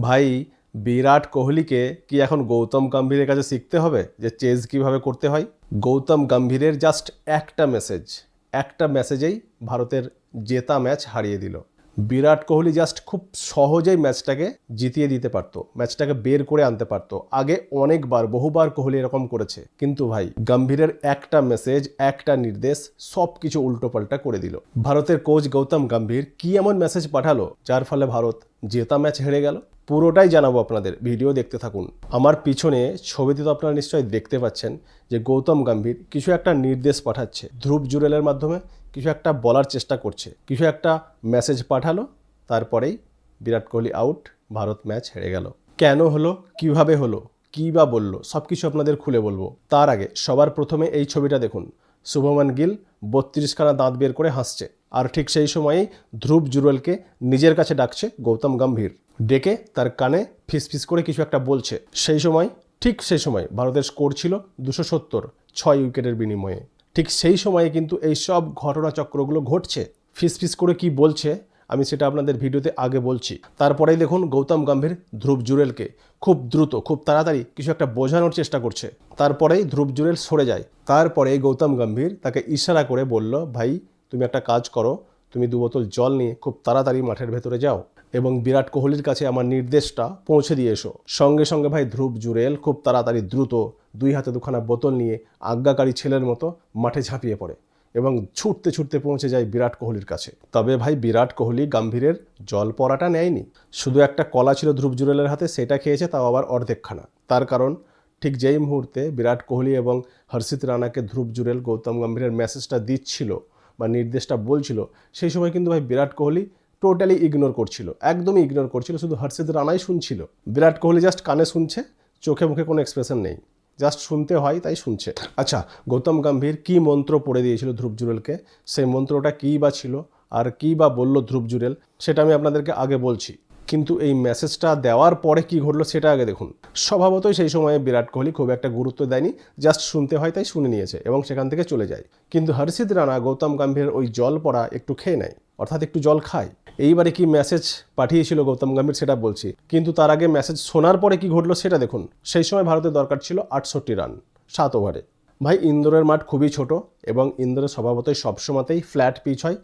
ভাই, বিরাট কোহলিকে কি এখন গৌতম গম্ভীরের কাছে শিখতে হবে যে চেজ কীভাবে করতে হয়? গৌতম গম্ভীরের জাস্ট একটা মেসেজ একটা মেসেজেই ভারতের জেতা ম্যাচ হারিয়ে দিল। বিরাট কোহলি জাস্ট খুব সহজেই ম্যাচটাকে জিতিয়ে দিতে পারতো ম্যাচটাকে বের করে আনতে পারতো। আগে অনেকবার, বহুবার কোহলি এরকম করেছে। কিন্তু ভাই, গম্ভীরের একটা মেসেজ একটা নির্দেশ সব কিছু উল্টোপাল্টা করে দিল। ভারতের কোচ গৌতম গম্ভীর কি এমন মেসেজ পাঠালো যার ফলে ভারত জেতা ম্যাচ হেরে গেল? পুরোটাই জানাব আপনাদের। ভিডিও দেখতে থাকুন। আমার পিছনে ছবিতে তো আপনারা নিশ্চয়ই দেখতে পাচ্ছেন যে গৌতম গম্ভীর কিছু একটা নির্দেশ পাঠাচ্ছে ধ্রুব জুরেলের মাধ্যমে, কিছু একটা বলার চেষ্টা করছে। কিছু একটা মেসেজ পাঠালো, তারপরেই বিরাট কোহলি আউট ভারত ম্যাচ হেরে গেল। কেন হলো? কীভাবে হলো? কী বা বলল? সব কিছু আপনাদের খুলে বলব। তার আগে সবার প্রথমে এই ছবিটা দেখুন। শুভমান গিল বত্রিশখানা দাঁত বের করে হাসছে। আর ঠিক সেই সময়েই ধ্রুব জুরেলকে নিজের কাছে ডাকছে গৌতম গম্ভীর। ডেকে তার কানে ফিসফিস করে কিছু একটা বলছে। সেই সময়, ঠিক সেই সময় ভারতের স্কোর ছিল দুশো সত্তর, ছয় উইকেটের বিনিময়ে। ঠিক সেই সময়ে কিন্তু এই সব ঘটনাচক্রগুলো ঘটছে। ফিসফিস করে কি বলছে আমি সেটা আপনাদের ভিডিওতে আগে বলছি। তারপরেই দেখুন গৌতম গম্ভীর ধ্রুব জুরেলকে খুব দ্রুত, খুব তাড়াতাড়ি কিছু একটা বোঝানোর চেষ্টা করছে। তারপরেই ধ্রুব জুরেল সরে যায়। তারপরে গৌতম গম্ভীর তাকে ইশারা করে বলল, ভাই, তুমি একটা কাজ করো, তুমি দু বোতল জল নিয়ে খুব তাড়াতাড়ি মাঠের ভেতরে যাও এবং বিরাট কোহলির কাছে আমার নির্দেশটা পৌঁছে দিয়ে এসো। সঙ্গে সঙ্গে ভাই ধ্রুব জুরেল খুব তাড়াতাড়ি দ্রুত দুই হাতে দুখানা বোতল নিয়ে আজ্ঞাকারী ছেলের মতো মাঠে ঝাঁপিয়ে পড়ে। এবং ছুটতে ছুটতে পৌঁছে যায় বিরাট কোহলির কাছে। তবে ভাই, বিরাট কোহলি গাম্ভীরের জল পড়াটা নেয়নি। শুধু একটা কলা ছিল ধ্রুব জুরেলের হাতে, সেটা খেয়েছে তাও আবার অর্ধেকখানা। তার কারণ, ঠিক যেই মুহূর্তে বিরাট কোহলি এবং হর্ষিত রানাকে ধ্রুব জুরেল গৌতম গম্ভীরের মেসেজটা দিচ্ছিল বা নির্দেশটা বলছিল, সেই সময় কিন্তু ভাই বিরাট কোহলি টোটালি ইগনোর করছিল। একদমই ইগনোর করছিল, শুধু হর্ষিত রানাই শুনছিল। বিরাট কোহলি জাস্ট কানে শুনছে, চোখে মুখে কোনো এক্সপ্রেশন নেই। জাস্ট শুনতে হয়, তাই শুনছে। আচ্ছা গৌতম গম্ভীর কি মন্ত্র পড়ে দিয়েছিল ধ্রুব জুরেলকে? সেই মন্ত্রটা কী বা ছিল? আর কী বা বলল ধ্রুব জুরেল? সেটা আমি আপনাদেরকে আগে বলছি। কিন্তু এই মেসেজটা দেওয়ার পরে কি ঘটলো সেটা আগে দেখুন। স্বভাবতই সেই সময়ে বিরাট কোহলি খুব একটা গুরুত্ব দেয়নি জাস্ট শুনতে হয়, তাই শুনে নিয়েছে এবং সেখান থেকে চলে যায়। কিন্তু হর্ষিত রানা গৌতম গম্ভীর ওই জল পড়া একটু খেয়ে নেয়, অর্থাৎ একটু জল খায়। এইবারে কি মেসেজ পাঠিয়েছিল গৌতম গম্ভীর সেটা বলছি। কিন্তু তার আগে মেসেজ শোনার পরে কি ঘটলো সেটা দেখুন। সেই সময় ভারতের দরকার ছিল আটষট্টি রান, সাত ওভারে ভাই, ইন্দোরের মাঠ খুবই ছোট এবং ইন্দোরের স্বভাবতই সবসময়তেই ফ্ল্যাট পিচ হয়।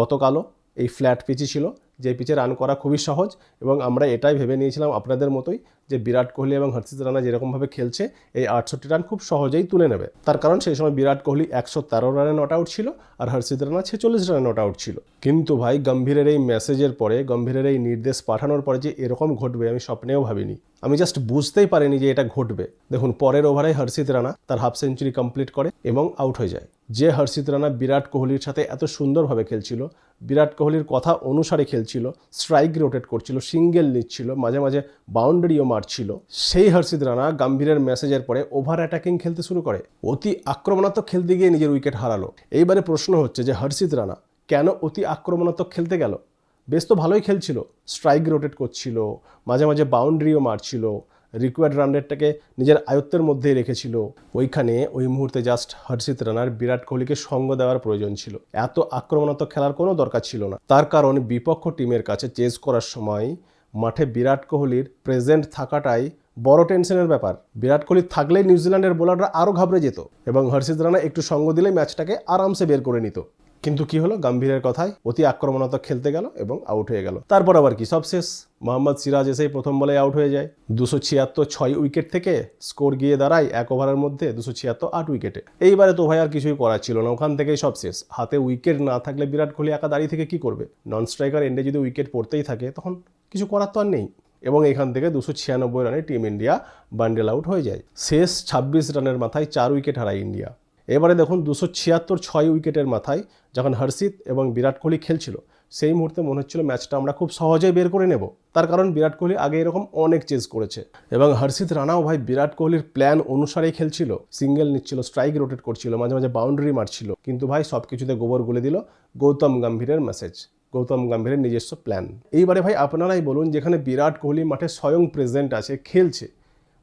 গতকালও এই ফ্ল্যাট পিচই ছিল। যে পিচে রান করা খুবই সহজ এবং আমরা এটাই ভেবে নিয়েছিলাম আপনাদের মতোই যে বিরাট কোহলি এবং হর্ষিত রানা যেরকমভাবে খেলছে, এই আটষট্টি রান খুব সহজেই তুলে নেবে। তার কারণ সেই সময় বিরাট কোহলি একশো তেরো রানে নট আউট ছিল আর হর্ষিত রানা ছেচল্লিশ রানে নট আউট ছিল। কিন্তু ভাই, গম্ভীরের এই মেসেজের পরে, গম্ভীরের এই নির্দেশ পাঠানোর পরে যে এরকম ঘটবে আমি স্বপ্নেও ভাবিনি। আমি জাস্ট বুঝতেই পারিনি যে এটা ঘটবে। দেখুন, পরের ওভারে হর্ষিত রানা তার হাফ সেঞ্চুরি কমপ্লিট করে এবং আউট হয়ে যায়। যে হর্ষিত রানা বিরাট কোহলির সাথে এত সুন্দরভাবে খেলছিল, বিরাট কোহলির কথা অনুসারে খেলছিল স্ট্রাইক রোটেট করছিল সিঙ্গেল নিচ্ছিল, মাঝে মাঝে বাউন্ডারিও মারছিল। সেই হর্ষিত রানা গাম্ভীরের মেসেজের পরে ওভার অ্যাটাকিং খেলতে শুরু করে। অতি আক্রমণাত্মক খেলতে গিয়ে নিজের উইকেট হারালো। এইবারে প্রশ্ন হচ্ছে যে হর্ষিত রানা কেন অতি আক্রমণাত্মক খেলতে গেল? বেশ তো ভালোই খেলছিল। স্ট্রাইক রোটেট করছিল, মাঝে মাঝে বাউন্ডারিও মারছিল রিকোয়ার্ড রান রেটটাকে নিজের আয়ত্তের মধ্যেই রেখেছিল। ওইখানে ওই মুহূর্তে জাস্ট হর্ষিত রানার বিরাট কোহলিকে সঙ্গ দেওয়ার প্রয়োজন ছিল। এত আক্রমণাত্মক খেলার কোনো দরকার ছিল না। তার কারণ বিপক্ষ টিমের কাছে চেজ করার সময় মাঠে বিরাট কোহলির প্রেজেন্ট থাকাটাই বড় টেনশনের ব্যাপার। বিরাট কোহলি থাকলেই নিউজিল্যান্ডের বোলাররা আরও ঘাবড়ে যেত এবং হর্ষিত রানা একটু সঙ্গ দিলে ম্যাচটাকে আরামসে বের করে নিত। কিন্তু কি হলো? গাম্ভীরের কথায় অতি আক্রমণাত্মক খেলতে গেল এবং আউট হয়ে গেল। তারপর আবার কি? সব শেষ। মোহাম্মদ সিরাজ এসেই প্রথম বলে আউট হয়ে যায়। দুশো ছিয়াত্তর ছয় উইকেট থেকে স্কোর গিয়ে দাঁড়ায় এক ওভারের মধ্যে দুশো ছিয়াত্তর আট উইকেটে এইবারে তো ভাই আর কিছুই করার ছিল না। ওখান থেকেই সব শেষ। হাতে উইকেট না থাকলে বিরাট কোহলি একা দাঁড়িয়ে থেকে কি করবে? নন স্ট্রাইকার এন্ডে যদি উইকেট পড়তেই থাকে, তখন কিছু করার তো আর নেই। এবং এখান থেকে দুশো ছিয়ানব্বই রানে টিম ইন্ডিয়া বান্ডেল আউট হয়ে যায়। শেষ ছাব্বিশ রানের মাথায় চার উইকেট হারায় ইন্ডিয়া এবারে দেখুন দুশো ছিয়াত্তর ছয় উইকেটের মাথায় যখন হর্ষিত এবং বিরাট কোহলি খেলছিল, সেই মুহূর্তে মনে হচ্ছিল ম্যাচটা আমরা খুব সহজেই বের করে নেব। তার কারণ বিরাট কোহলি আগে এরকম অনেক চেজ করেছে। এবং হর্ষিত রানাও ভাই বিরাট কোহলির প্ল্যান অনুসারেই খেলছিল। সিঙ্গেল নিচ্ছিল, স্ট্রাইক রোটেট করছিল, মাঝে মাঝে বাউন্ডারি মারছিল। কিন্তু ভাই সব কিছুতে গোবর গুলে দিল গৌতম গম্ভীরের মেসেজ, গৌতম গম্ভীরের নিজস্ব প্ল্যান। এইবারে ভাই আপনারাই বলুন, যেখানে বিরাট কোহলি মাঠে স্বয়ং প্রেজেন্ট আছে, খেলছে,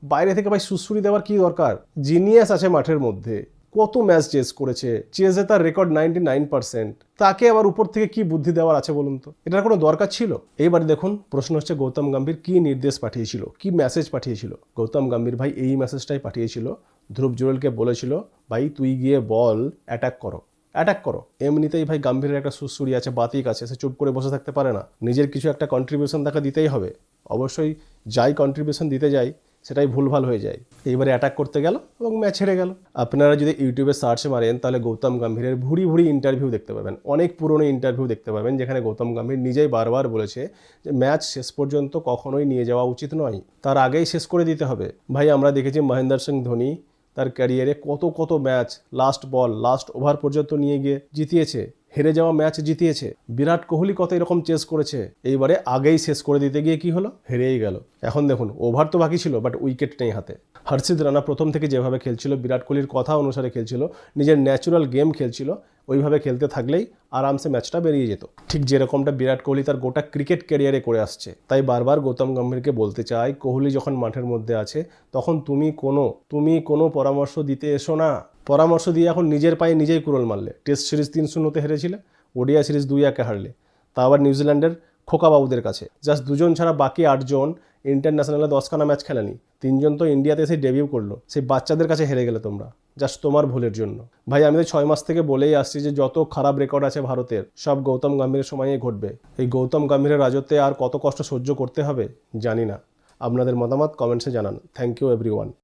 বাইরে থেকে ভাই সুশ্রুরি দেওয়ার কি দরকার? জিনিয়াস আছে মাঠের মধ্যে। কত ম্যাচ চেস করেছে, চেসে তার রেকর্ড নাইনটি নাইন পার্সেন্ট তাকে আবার উপর থেকে কি বুদ্ধি দেওয়ার আছে বলুন তো? এটার কোনো দরকার ছিল? এইবার দেখুন, প্রশ্ন হচ্ছে গৌতম গম্ভীর কি নির্দেশ পাঠিয়েছিল, কি মেসেজ পাঠিয়েছিল? গৌতম গম্ভীর ভাই এই মেসেজটাই পাঠিয়েছিল, ধ্রুব জুরেলকে বলেছিল, ভাই, তুই গিয়ে বল অ্যাটাক করো অ্যাটাক করো। এমনিতেই ভাই গাম্ভীরের একটা সুসুরি আছে, বাতিক আছে, সে চুপ করে বসে থাকতে পারে না। নিজের কিছু একটা কন্ট্রিবিউশন তাকে দিতেই হবে। অবশ্যই যাই কন্ট্রিবিউশন দিতে যায় সেটাই ভুলভাল হয়ে যায়। এইবারে অ্যাটাক করতে গেল এবং ম্যাচ হেরে গেল। আপনারা যদি ইউটিউবে সার্চ মারেন, তাহলে গৌতম গম্ভীরের ভুড়ি ভুড়ি ইন্টারভিউ দেখতে পাবেন। অনেক পুরনো ইন্টারভিউ দেখতে পাবেন, যেখানে গৌতম গম্ভীর নিজেই বারবার বলেছে যে ম্যাচ শেষ পর্যন্ত কখনোই নিয়ে যাওয়া উচিত নয়। তার আগেই শেষ করে দিতে হবে। ভাই, আমরা দেখেছি মহেন্দ্র সিং ধোনি তার ক্যারিয়ারে কত কত match last ball last over পর্যন্ত নিয়ে গিয়ে জিতিয়েছে, হেরে যাওয়া ম্যাচ জিতিয়েছে। বিরাট কোহলি কত এরকম চেস করেছে, এইবারে আগেই শেষ করে দিতে গিয়ে কি হলো? হেরেই গেল। এখন দেখুন ওভার তো বাকি ছিল বাট উইকেট নেই হাতে। হর্ষিত রানা প্রথম থেকে যেভাবে খেলছিল, বিরাট কোহলির কথা অনুসারে খেলছিল, নিজের ন্যাচুরাল গেম খেলছিল ওইভাবে খেলতে থাকলেই আরামসে ম্যাচটা বেরিয়ে যেত। ঠিক যেরকমটা বিরাট কোহলি তার গোটা ক্রিকেট ক্যারিয়ারে করে আসছে, তাই বারবার গৌতম গম্ভীরকে বলতে চাই, কোহলি যখন মাঠের মধ্যে আছে, তখন তুমি কোনো তুমি কোনো পরামর্শ দিতে এসো না। পরামর্শ দিয়ে এখন নিজের পায়ে নিজেই কুরল মারলে। টেস্ট সিরিজ তিন শূন্যতে হেরেছিলে ওডিয়া সিরিজ দুই একে হারলে। তা আবার নিউজিল্যান্ডের খোকাবাবুদের কাছে। জাস্ট দুজন ছাড়া বাকি আটজন ইন্টারন্যাশনালে দশখানা ম্যাচ খেলেনি। তিনজন তো ইন্ডিয়াতে এসে ডেবিউ করল। সেই বাচ্চাদের কাছে হেরে গেলে তোমরা। জাস্ট তোমার ভুলের জন্য। ভাই, আমি তো ছয় মাস থেকে বলেই আসছি যে যত খারাপ রেকর্ড আছে ভারতের, সব গৌতম গম্ভীরের সময়েই ঘটবে। এই গৌতম গম্ভীরের রাজত্বে আর কত কষ্ট সহ্য করতে হবে জানি না। আপনাদের মতামত কমেন্টসে জানান। Thank you everyone